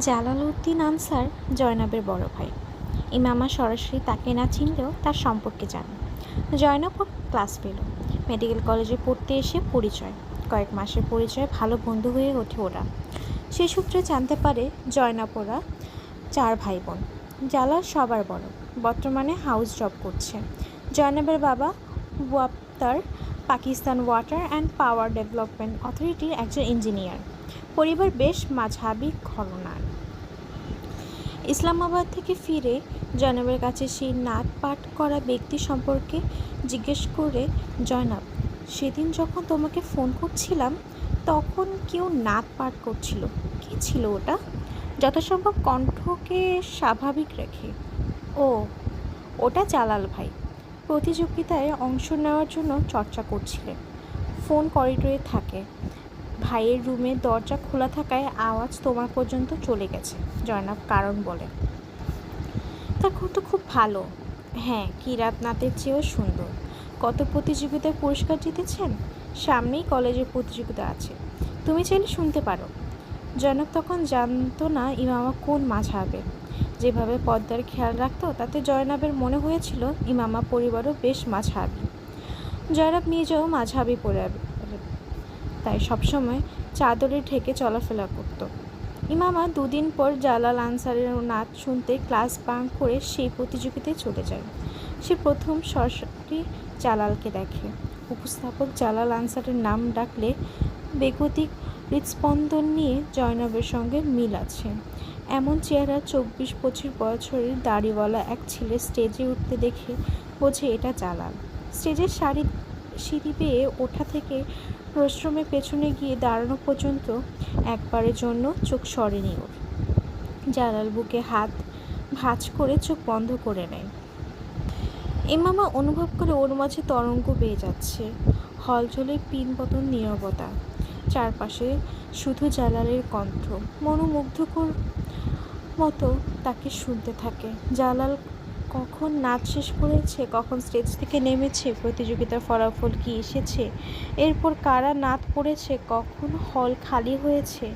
Jalaluddin answer জয়নাবের বড় ভাই। ইমামা সরাসরি তাকে না চিনলেও তার সম্পর্কে জানে। জয়নাব ক্লাস পেল। মেডিকেল কলেজে পড়তে এসে পরিচয়। কয়েক মাসের পরিচয় ভালো বন্ধু হয়ে ওঠে ওরা। সে সূত্রে জানতে পারে জয়নাব ওরা চার ভাই বোন জালাল সবার বড়। বর্তমানে হাউস জব করছে। জয়নাবের বাবা ওয়াপ্তার Pakistan water and power development অথরিটির একজন ইঞ্জিনিয়ার। পরিবার বেশ মাঝাবি ঘরনার ইসলামাবাদ থেকে ফিরে জয়নাবের কাছে সেই নাট পাঠ করা ব্যক্তি সম্পর্কে জিজ্ঞেস করে, জয়নাব, সেদিন যখন তোমাকে ফোন করছিলাম, তখন কেউ নাট পাঠ করছিল। কি ছিল ওটা? যথাসম্ভব কণ্ঠকে স্বাভাবিক রেখে। ও, ওটা জালাল ভাই। প্রতিযোগিতায় অংশ নেওয়ার জন্য চর্চা করছিলেন ফোন করিডোরে থাকে। ভাইয়ের রুমে দরজা খোলা থাকায় আওয়াজ তোমার পর্যন্ত চলে গেছে, জয়নাব কারণ বলে। তার কণ্ঠ খুব ভালো। হ্যাঁ কিরাত নাতের চেয়েও সুন্দর। কত প্রতিযোগিতায় পুরস্কার জিতেছেন? সামনেই কলেজের প্রতিযোগিতা আছে। তুমি চাইলে শুনতে পারো। জয়নাব তখন জানতো না ইমামা কোন মাঝাবে যেভাবে পদ্মার খেয়াল রাখতো, তাতে জয়নাবের মনে হয়েছিল ইমামা পরিবারও বেশ মাঝহাবি। জয়নাব নিজেও মাঝহাবি পড়ে তাই সবসময় চাদরে ঢেকে চলাফেরা করত। ইমামা দুদিন পর জালাল আনসারের নাচ শুনতে ক্লাস বাঙ্ক করে সেই প্রতিযোগিতায় চলে যায়। সে প্রথম সরাসরি জালালকে দেখে। উপস্থাপক জালাল আনসারের নাম ডাকলে বেগতিক হৃদস্পন্দন নিয়ে জয়নবের সঙ্গে মিল আছে। এমন চেহারা চব্বিশ পঁচিশ বছরের দাড়িওয়ালা এক ছেলে স্টেজে উঠতে দেখে বোঝে এটা জালাল। স্টেজের শাড়ি সিঁড়ি বেয়ে ওঠা থেকে রোস্ট্রুমের পেছনে গিয়ে দাঁড়ানো পর্যন্ত একবারের জন্য চোখ সরেনি ওর। জালাল বুকে হাত ভাঁজ করে চোখ বন্ধ করে নেয়। এমামা অনুভব করে ওর মাঝে তরঙ্গ বেয়ে যাচ্ছে। হল পিন পতন নীরবতা। চারপাশে শুধু জালালের কণ্ঠ। মনোমুগ্ধকর মতো তাকে শুনতে থাকে। জালাল কখন নাচ শেষ করেছে, কখন স্টেজ থেকে নেমেছে, প্রতিযোগিতার ফলাফল কি এসেছে, এরপর কারা নাচ পড়েছে কখন হল খালি হয়েছে,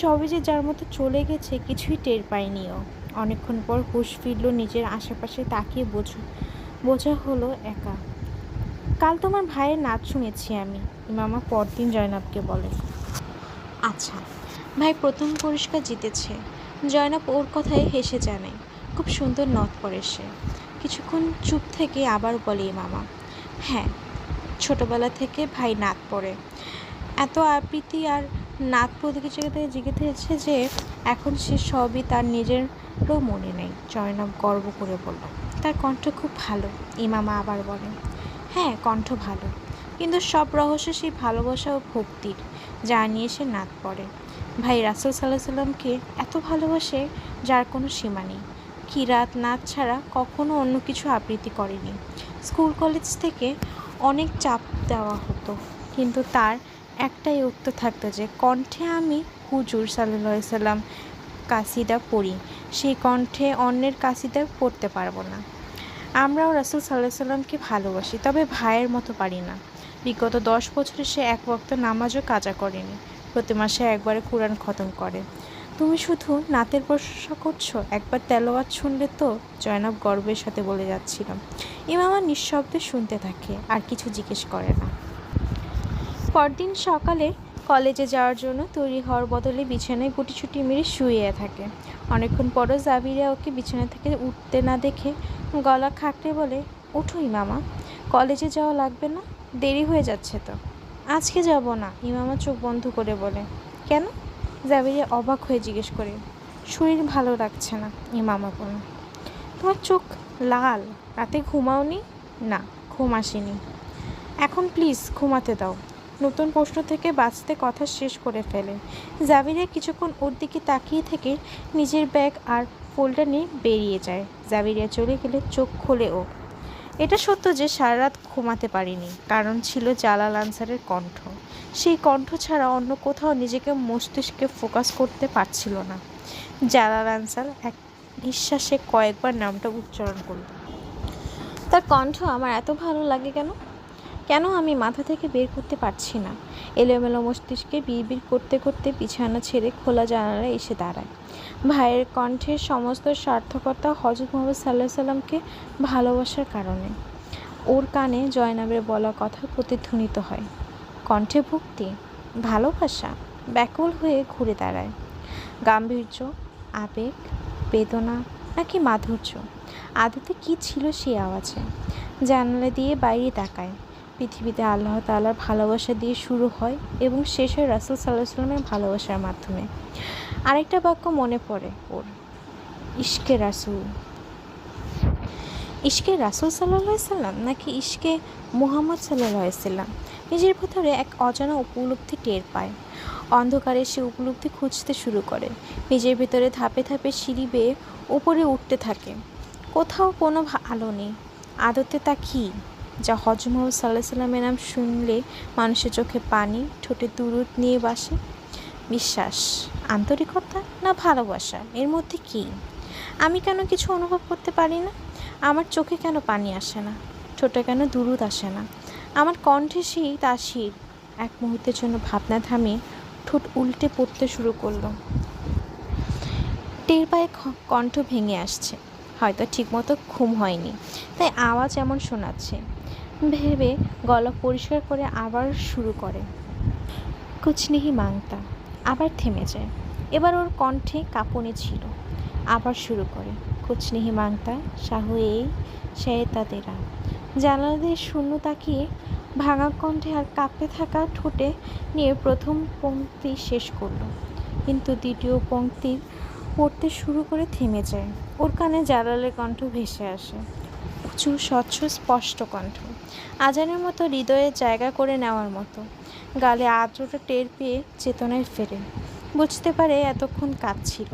সবই যে যার মতো চলে গেছে কিছুই টের পায়নিও অনেকক্ষণ পর হুশ ফিরল নিজের আশেপাশে তাকিয়ে বোঝো, বোঝা হলো একা। কাল তোমার ভাইয়ের নাচ শুনেছি আমি, ইমামা পরদিন জয়নাবকে বলে। আচ্ছা ভাই প্রথম পুরস্কার জিতেছে, জয়নাব ওর কথায় হেসে জানায়। খুব সুন্দর নথ পড়ে সে। কিছুক্ষণ চুপ থেকে আবার বলে, মামা হ্যাঁ ছোটবেলা থেকে ভাই নাত পড়ে এত আবৃত্তি আর নাত প্রতিযোগিতায় জিতেছে যে এখন সে সবই তার নিজেরও মনে নেই। জয়নব গর্ব করে বলল, তার কণ্ঠ খুব ভালো ইমামা আবার বলেন হ্যাঁ কণ্ঠ ভালো, কিন্তু সব রহস্য সেই ভালোবাসা ও ভক্তির, যা নিয়ে সে নাত পড়ে। ভাই রাসুল সাল্লাহ সাল্লামকে এত ভালোবাসে যার কোনো সীমা নেই। কিরাত নাচ ছাড়া কখনো অন্য কিছু আবৃত্তি করেনি। স্কুল কলেজ থেকে অনেক চাপ দেওয়া হতো, কিন্তু তার একটাই উত্তর থাকতো যে, কণ্ঠে আমি হুজুর সাল্লাহ সাল্লাম কাসিদা পড়ি, সেই কণ্ঠে অন্যের কাসিদা পড়তে পারব না। আমরাও রাসুল সাল্লাহ সাল্লামকে ভালোবাসি, তবে ভাইয়ের মতো পারি না। বিগত দশ বছরে সে এক বক্ত নামাজও কাজা করেনি, প্রতি মাসে একবারে কোরআন খতম করে। তুমি শুধু নাতের প্রশংসা করছ? একবার তেলোয়াত শুনলে তো জয়নব গর্বের সাথে বলে যাচ্ছিলাম ইমামা নিঃশব্দে শুনতে থাকে, আর কিছু জিজ্ঞেস করে না। পরদিন সকালে কলেজে যাওয়ার জন্য তৈরি হওয়ার বদলে বিছানায় গুটিছুটি মেরে শুয়ে থাকে। অনেকক্ষণ পরও জাবিরা ওকে বিছানা থেকে উঠতে না দেখে গলা খাকড়ে বলে উঠো ইমামা, কলেজে যাওয়া লাগবে না, দেরি হয়ে যাচ্ছে তো। আজকে যাব না। ইমামা চোখ বন্ধ করে বলে, কেন? জাবিরিয়া অবাক হয়ে জিজ্ঞেস করে, শরীর ভালো লাগছে না? ইমামা বলে তোমার চোখ লাল, রাতে ঘুমাওনি? না, ঘুম আসেনি। এখন প্লিজ ঘুমাতে দাও। নতুন প্রশ্ন থেকে বাঁচতে কথা শেষ করে ফেলে। জাবিরিয়া কিছুক্ষণ ওর দিকে তাকিয়ে থেকে নিজের ব্যাগ আর ফোল্ডার নিয়ে বেরিয়ে যায়। জাবিরিয়া চলে গেলে চোখ খোলে ও এটা সত্য যে সারা রাত ঘুমাতে পারিনি, কারণ ছিল জালাল আনসারের কণ্ঠ। সেই কণ্ঠ ছাড়া অন্য কোথাও নিজেকে, মস্তিষ্কে ফোকাস করতে পারছিল না। জালাল আনসার এক নিঃশ্বাসে কয়েকবার নামটা উচ্চারণ করল। তার কণ্ঠ আমার এত ভালো লাগে কেন? কেন আমি মাথা থেকে বের করতে পারছি না? এলোমেলো মস্তিষ্কে বিড় করতে করতে বিছানা ছেড়ে খোলা জানালায় এসে দাঁড়ায়। ভাইয়ের কণ্ঠের সমস্ত সার্থকতা হজরত মোহাম্মদ সাল্লাহ সাল্লামকে ভালোবাসার কারণে। ওর কানে জয়নাবের বলা কথা প্রতিধ্বনিত হয়। কণ্ঠে ভক্তি, ভালোবাসা ব্যাকুল হয়ে ঘুরে দাঁড়ায়। গাম্ভীর্য, আবেগ, বেদনা নাকি মাধুর্য? আদতে কি ছিল সে আওয়াজে? জানালা দিয়ে বাইরে তাকায়। পৃথিবীতে আল্লাহ তাআলার ভালোবাসা দিয়ে শুরু হয় এবং শেষ হয় রাসুল সাল্লাহ সাল্লামের ভালোবাসার মাধ্যমে। আরেকটা বাক্য মনে পড়ে ওর। ইশকে রাসুল। ইশকে রাসুল সাল্লাহ সাল্লাম নাকি ইশকে মুহাম্মদ সাল্লাহ সাল্লাম নিজের ভেতরে এক অজানা উপলব্ধি টের পায়। অন্ধকারে সে উপলব্ধি খুঁজতে শুরু করে। নিজের ভেতরে ধাপে ধাপে সিঁড়ি বেয়ে উপরে উঠতে থাকে। কোথাও কোনো আলো নেই। আদতে তা কী? যা হজমহ সাল্লাহ সাল্লামের নাম শুনলে মানুষের চোখে পানি, ঠোঁটে দুরুদ নিয়ে বাসে। বিশ্বাস, আন্তরিকতা না ভালোবাসা, এর মধ্যে কী? আমি কেন কিছু অনুভব করতে পারি না? আমার চোখে কেন পানি আসে না? ঠোঁটে কেন দুরুদ আসে না? আমার কণ্ঠে সেই তাসির। এক মুহূর্তের জন্য ভাবনা থামিয়ে ঠোঁট উল্টে পড়তে শুরু করল। টের পায়ে কণ্ঠ ভেঙে আসছে। হয়তো ঠিকমতো ঘুম হয়নি। তাই আওয়াজ এমন শোনাচ্ছে। ভেবে গলা পরিষ্কার করে আবার শুরু করে। কুচনিহি মাংতা, আবার থেমে যায়। এবার ওর কণ্ঠে কাঁপুনি ছিল। আবার শুরু করে কুচনিহি মাংতা শাহু এই শেতাদেরা জানালা দিয়ে শূন্য তাকিয়ে ভাঙা কণ্ঠে আর কাঁপতে থাকা ঠোঁটে নিয়ে প্রথম পংক্তি শেষ করল। কিন্তু দ্বিতীয় পংক্তি পড়তে শুরু করে থেমে যায়। ওর কানে জালালের কণ্ঠ ভেসে আসে। উঁচু স্বচ্ছ, স্পষ্ট কণ্ঠ। আজানের মতো হৃদয়ে জায়গা করে নেওয়ার মতো। গালে আর্দ্রতা টের পেয়ে চেতনায় ফেরে। বুঝতে পারে এতক্ষণ কাঁদছিল।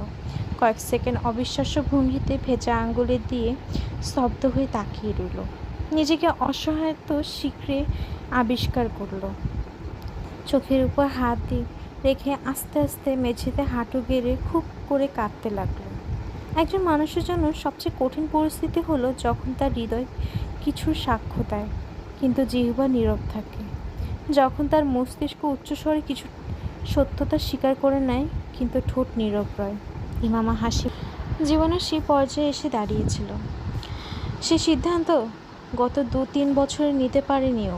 কয়েক সেকেন্ড অবিশ্বাস্য ভঙ্গিতে ভেজা আঙ্গুলে দিয়ে স্তব্ধ হয়ে তাকিয়ে রইল। নিজেকে অসহায়ত্ব শীঘ্রে আবিষ্কার করল। চোখের উপর হাত দিয়ে রেখে আস্তে আস্তে মেঝেতে হাঁটু গেড়ে খুব করে কাঁদতে লাগল। একজন মানুষের জন্য সবচেয়ে কঠিন পরিস্থিতি হলো যখন তার হৃদয় কিছু সাক্ষ্য দেয়, কিন্তু জিহ্বা নীরব থাকে। যখন তার মস্তিষ্ক উচ্চস্বরে কিছু সত্যতা স্বীকার করে নেয়, কিন্তু ঠোঁট নীরব রয়। ইমামা হাসি জীবনের সেই পর্যায়ে এসে দাঁড়িয়েছিল। সে সিদ্ধান্ত গত দু তিন বছরে নিতে পারেনিও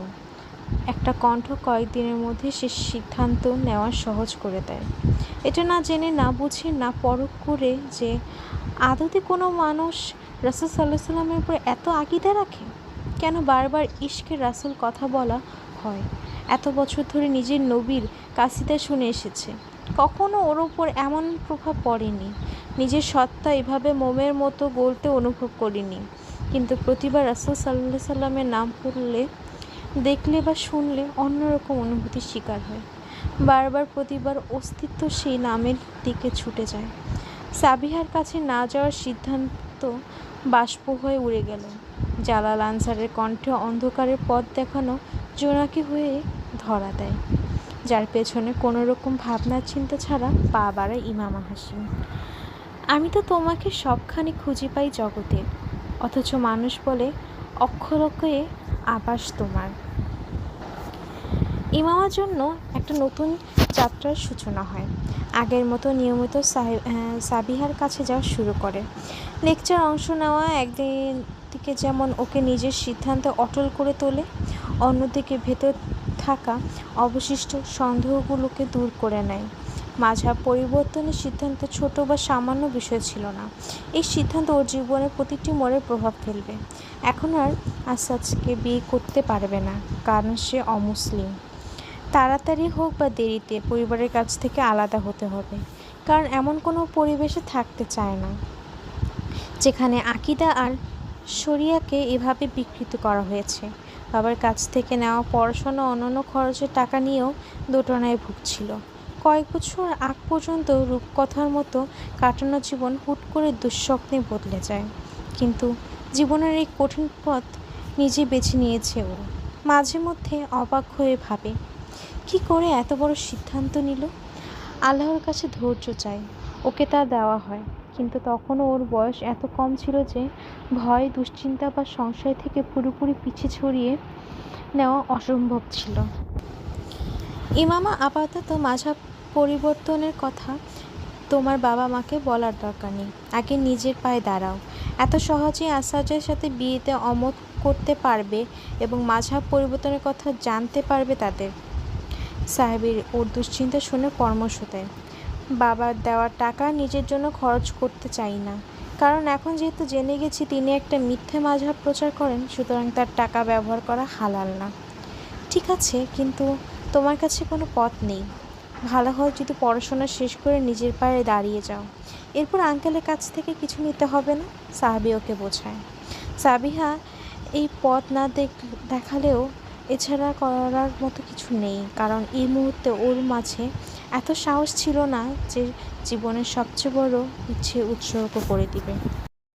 একটা কণ্ঠ কয়েকদিনের মধ্যে সে সিদ্ধান্ত নেওয়া সহজ করে দেয়। এটা না জেনে, না বুঝে, না পরখ করে যে আদতে কোনো মানুষ রাসুল সাল্লাহ সাল্লামের উপর এত আকিদা রাখে? কেন বারবার ইশকে রাসুল কথা বলা হয়? এত বছর ধরে নিজের নবীর কাসিদা শুনে এসেছে। কখনো ওর ওপর এমন প্রভাব পড়েনি। নিজের সত্তা এভাবে মোমের মতো গলতে অনুভব করিনি। কিন্তু প্রতিবার রাসুল সাল্লাহ সাল্লামের নাম পড়লে দেখলে বা শুনলে অন্যরকম অনুভূতির শিকার হয়। বারবার প্রতিবার অস্তিত্ব সেই নামের দিকে ছুটে যায়। সাবিহার কাছে না যাওয়ার সিদ্ধান্ত বাষ্প হয়ে উড়ে গেল। জালাল আনসারের কণ্ঠে অন্ধকারের পথ দেখানো জোনাকি হয়ে ধরা দেয়। যার পেছনে কোনো রকম ভাবনা চিন্তা ছাড়া পা বাড়ায় ইমামা হাসিম। আমি তো তোমাকে সবখানে খুঁজে পাই জগতের। অথচ মানুষ বলে অক্ষরকে আবাস তোমার। ইমামার জন্য একটা নতুন যাত্রার সূচনা হয়। আগের মতো নিয়মিত সাবিহার কাছে যাওয়া শুরু করে। লেকচার অংশ নেওয়া একদিন দিকে যেমন ওকে নিজের সিদ্ধান্ত অটল করে তোলে, অন্যদিকে ভেতর থাকা অবশিষ্ট সন্দেহগুলোকে দূর করে নেয়। মাঝাব পরিবর্তনের সিদ্ধান্ত ছোট বা সামান্য বিষয় ছিল না। এই সিদ্ধান্ত ওর জীবনের প্রতিটি মোড়ে প্রভাব ফেলবে। এখন আর আসাদকে বিয়ে করতে পারবে না, কারণ সে অমুসলিম। তাড়াতাড়ি হোক বা দেরিতে, পরিবারের কাছ থেকে আলাদা হতে হবে, কারণ এমন কোনো পরিবেশে থাকতে চায় না, যেখানে আকিদা আর শরিয়াকে এভাবে বিকৃত করা হয়েছে। বাবার কাছ থেকে নেওয়া পড়াশোনা অন্যান্য খরচের টাকা নিয়েও দোটানায় ভুগছিল। কয়েক বছর আগ পর্যন্ত রূপকথার মতো কাটানো জীবন হুট করে দুঃস্বপ্নে বদলে যায়। কিন্তু জীবনের এই কঠিন পথ নিজে বেছে নিয়েছে ও। মাঝে মধ্যে অবাক হয়ে ভাবে, কি করে এত বড় সিদ্ধান্ত নিল? আল্লাহর কাছে ধৈর্য চাই, ওকে তা দেওয়া হয়। কিন্তু তখনও ওর বয়স এত কম ছিল যে ভয়, দুশ্চিন্তা বা সংশয় থেকে পুরোপুরি পিছে ছড়িয়ে নেওয়া অসম্ভব ছিল। ইমামা, আপাতত মাঝাব পরিবর্তনের কথা তোমার বাবা মাকে বলার দরকার নেই। আগে নিজের পায়ে দাঁড়াও। এত সহজেই আসাজের সাথে বিয়েতে অমত করতে পারবে এবং মাঝাব পরিবর্তনের কথা জানতে পারবে তাদের। সাহেবের ওর দুশ্চিন্তা শুনে পরামর্শ দেয়। বাবার দেওয়া টাকা নিজের জন্য খরচ করতে চাই না। কারণ এখন যেহেতু জেনে গেছি তিনি একটা মিথ্যে মাঝাব প্রচার করেন, সুতরাং তার টাকা ব্যবহার করা হালাল না। ঠিক আছে, কিন্তু তোমার কাছে কোনো পথ নেই। ভালো হয় যদি পড়াশোনা শেষ করে নিজের পায়ে দাঁড়িয়ে যাও। এরপর আঙ্কেলের কাছ থেকে কিছু নিতে হবে না, সাহাবি ওকে বোঝায়। সাবিহা, এই পথ না দেখ, দেখালেও এছাড়া করার মতো কিছু নেই, কারণ এই মুহূর্তে ওর মাঝে এত সাহস ছিল না যে জীবনের সবচেয়ে বড় ইচ্ছে উৎসর্গ করে দিবে।